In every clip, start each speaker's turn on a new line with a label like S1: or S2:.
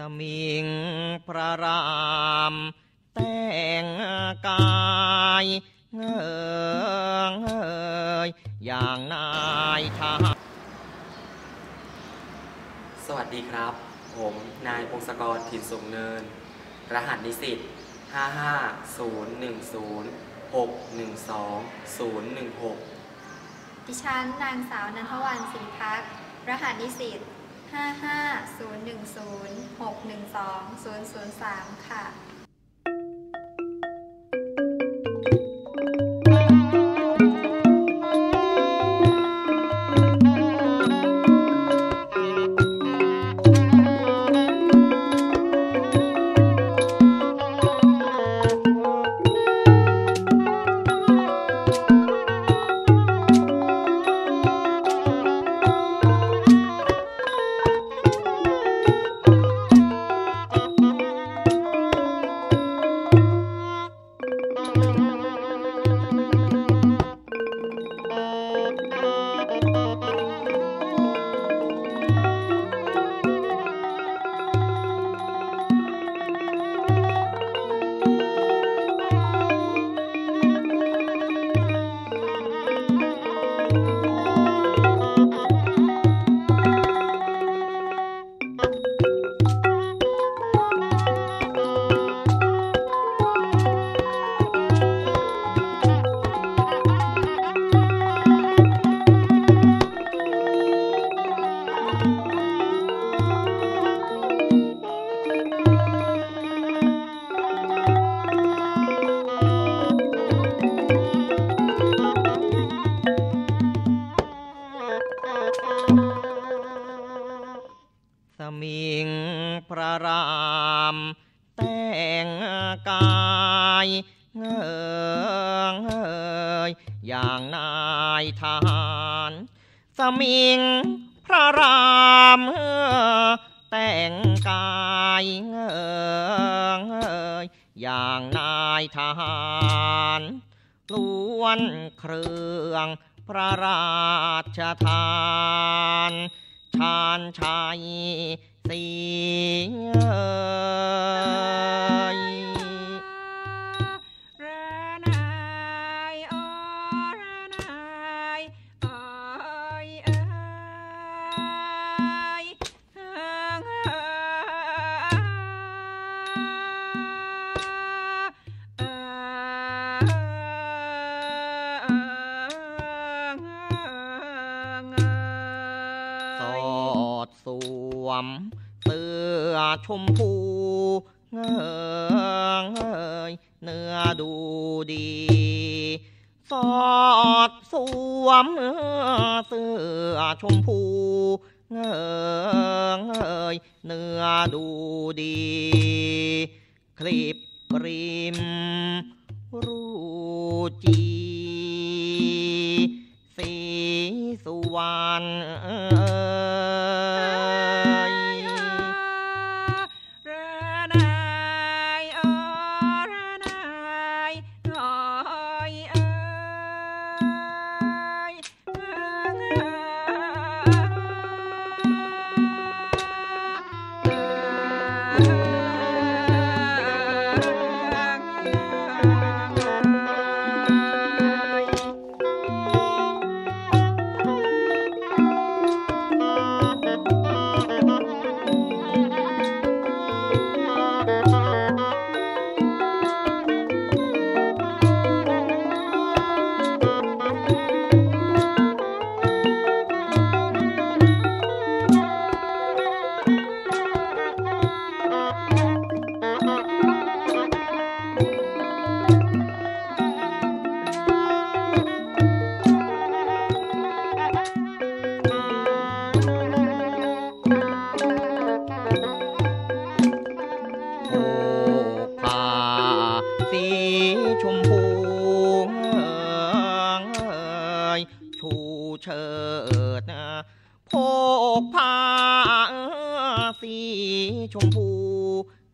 S1: สมิงพระรามแต่งกายเงงเอยอย่างนายทหาร
S2: สวัสดีครับ ผมนายพงศกรถิ่นสูงเนิน รหัสนิสิต55012012016
S3: ดิฉันนางสาวนันทวันศรีพัก รหัสนิสิต 55010612003 ค่ะ
S1: พระรามแต่งกายเงงเอยอย่างนายทหารสมิงพระรามแต่งกายเงงเอยอย่างนายทหารล้วนเครื่องพระราชทานชาญชัย
S4: ទីអើយ อ
S1: ชมพูเงงเอยเนื้อดูดี สอดสวมเสื้อชมพูเงงเอยเนื้อดูดี คลิปริม รูจี สีสุวรรณ ดนะโพกผ้าสีชมพู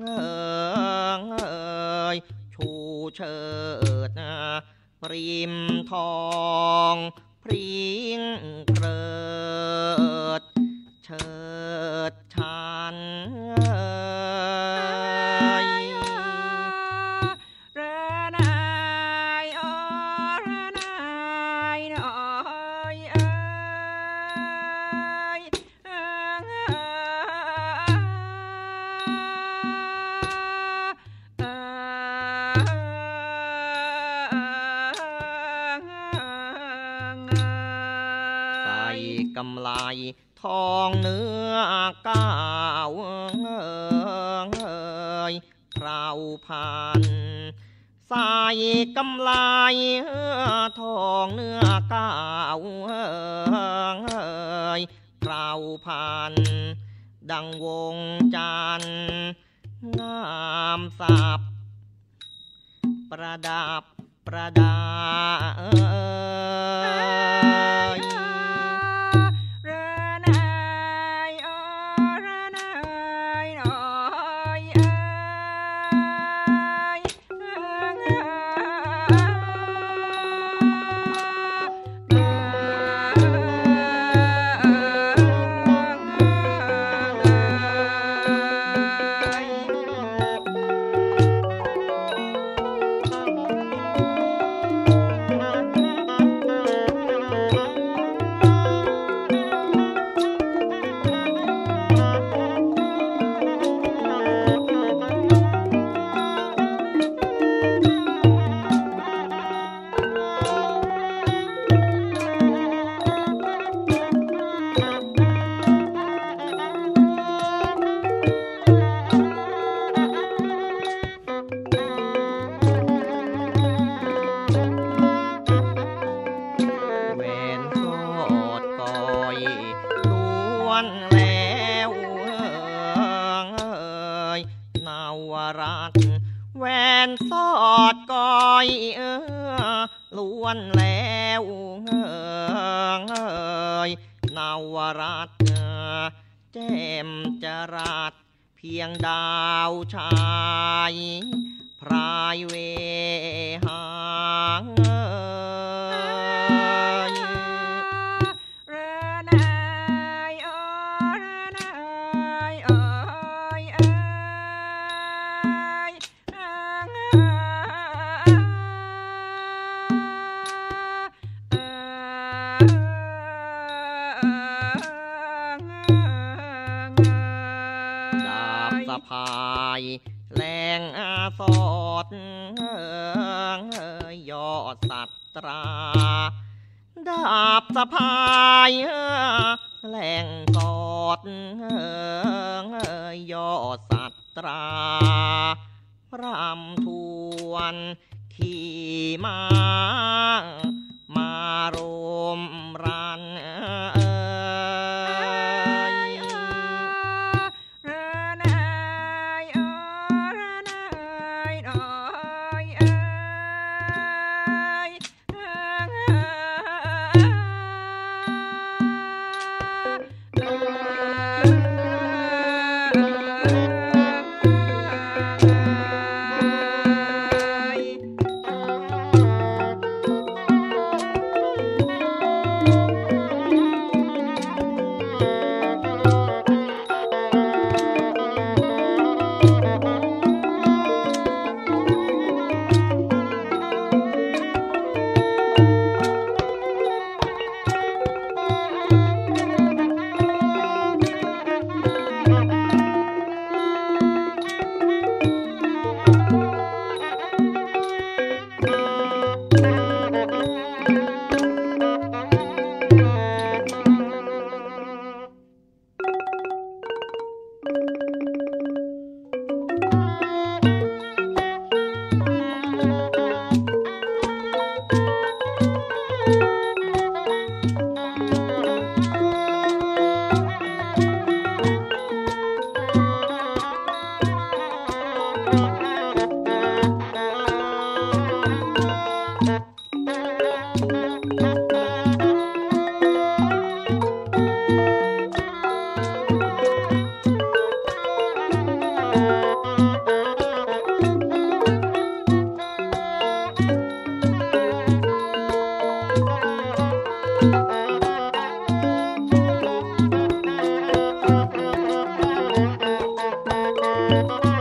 S1: เงยชูเชิดนะริมทองพริ้งเกริดำไลทองเนื้อก้าวเอยเปล่าพันใส่กำไลทองเนื้อก้าวเอยเปล่าพันดังวงจันงามสับประดับประดาเอ่ยาวรัตนแหวนสอดก้อยเออล้วนแล้วเอ่ยนาวรัตน์แจ่มจรัสเพียงดาวชายพรายเวหา พายแรงอาสอดเอ่ยอดสัตราดาบสะพายแรงสอดเอ่ยอดสัตราพรำทวนขี่มา มารม
S4: Müzik